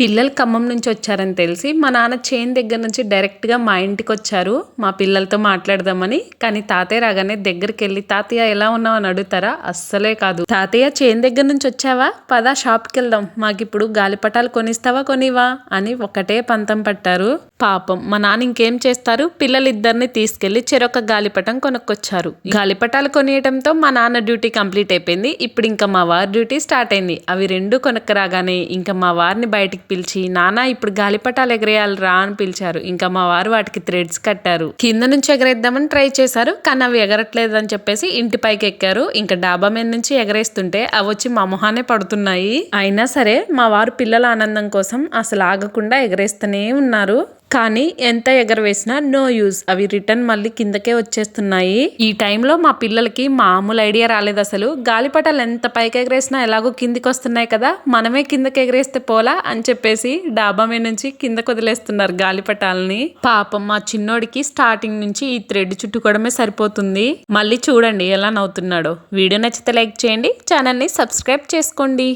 పిల్లలు ఖమ్మం నుంచి వచ్చారని తెలిసి మా నాన్న చేన్ దగ్గర నుంచి డైరెక్ట్గా మా ఇంటికి వచ్చారు. మా పిల్లలతో మాట్లాడదామని. కానీ తాతయ్య రాగానే దగ్గరికి వెళ్ళి తాతయ్య ఎలా ఉన్నావు? అని అడుగుతారా? అస్సలే కాదు. తాతయ్య చేన్ దగ్గర నుంచి వచ్చావా? పదా షాప్కి వెళ్దాం. మాకు ఇప్పుడు గాలిపటాలు కొనిస్తావా కొనివా అని ఒకటే పంతం పట్టారు. పాపం. మా నాన్న ఇంకేం చేస్తారు? పిల్లలిద్దరిని తీసుకెళ్ళి చెరొక గాలిపటం కొనుక్కొచ్చారు. గాలిపటాలు కొనియటంతో మా నాన్న డ్యూటీ కంప్లీట్ అయిపోయింది. ఇప్పుడు ఇంకా మా వారి డ్యూటీ స్టార్ట్ అయింది. అవి రెండు కొనక్కరాగానే ఇంకా మా వారిని బయటికి పిలిచి నాన్న ఇప్పుడు గాలిపటాలు ఎగరేయాలి రా అని పిలిచారు. ఇంకా మా వారు వాటికి థ్రెడ్స్ కట్టారు. కింద నుంచి ఎగరేద్దామని ట్రై చేశారు కానీ అవి ఎగరట్లేదు అని చెప్పేసి ఇంటి పైకి ఎక్కారు. ఇంకా డాబా మీద నుంచి ఎగరేస్తుంటే అవి వచ్చి మా మొహానే పడుతున్నాయి. అయినా సరే మా వారు పిల్లల ఆనందం కోసం అసలు ఆగకుండా ఎగరేస్తూనే ఉన్నారు. కానీ ఎంత ఎగరవేసినా నో యూజ్. అవి రిటర్న్ మళ్ళీ కిందకే వచ్చేస్తున్నాయి. ఈ టైంలో మా పిల్లలకి మామూలు ఐడియా రాలేదు అసలు. గాలిపటాలు ఎంత పైకి ఎగరేసినా ఎలాగో కిందికి వస్తున్నాయి కదా. మనమే కిందకి ఎగరేస్తే పోలా అని చెప్పేసి డాబా మీద నుంచి కిందకు వదిలేస్తున్నారు గాలిపటాలని. పాపం మా చిన్నోడికి స్టార్టింగ్ నుంచి ఈ థ్రెడ్ చుట్టుకోవడమే సరిపోతుంది. మళ్ళీ చూడండి ఎలా నవ్వుతున్నాడో. వీడియో నచ్చితే లైక్ చేయండి. ఛానల్ని సబ్స్క్రైబ్ చేసుకోండి.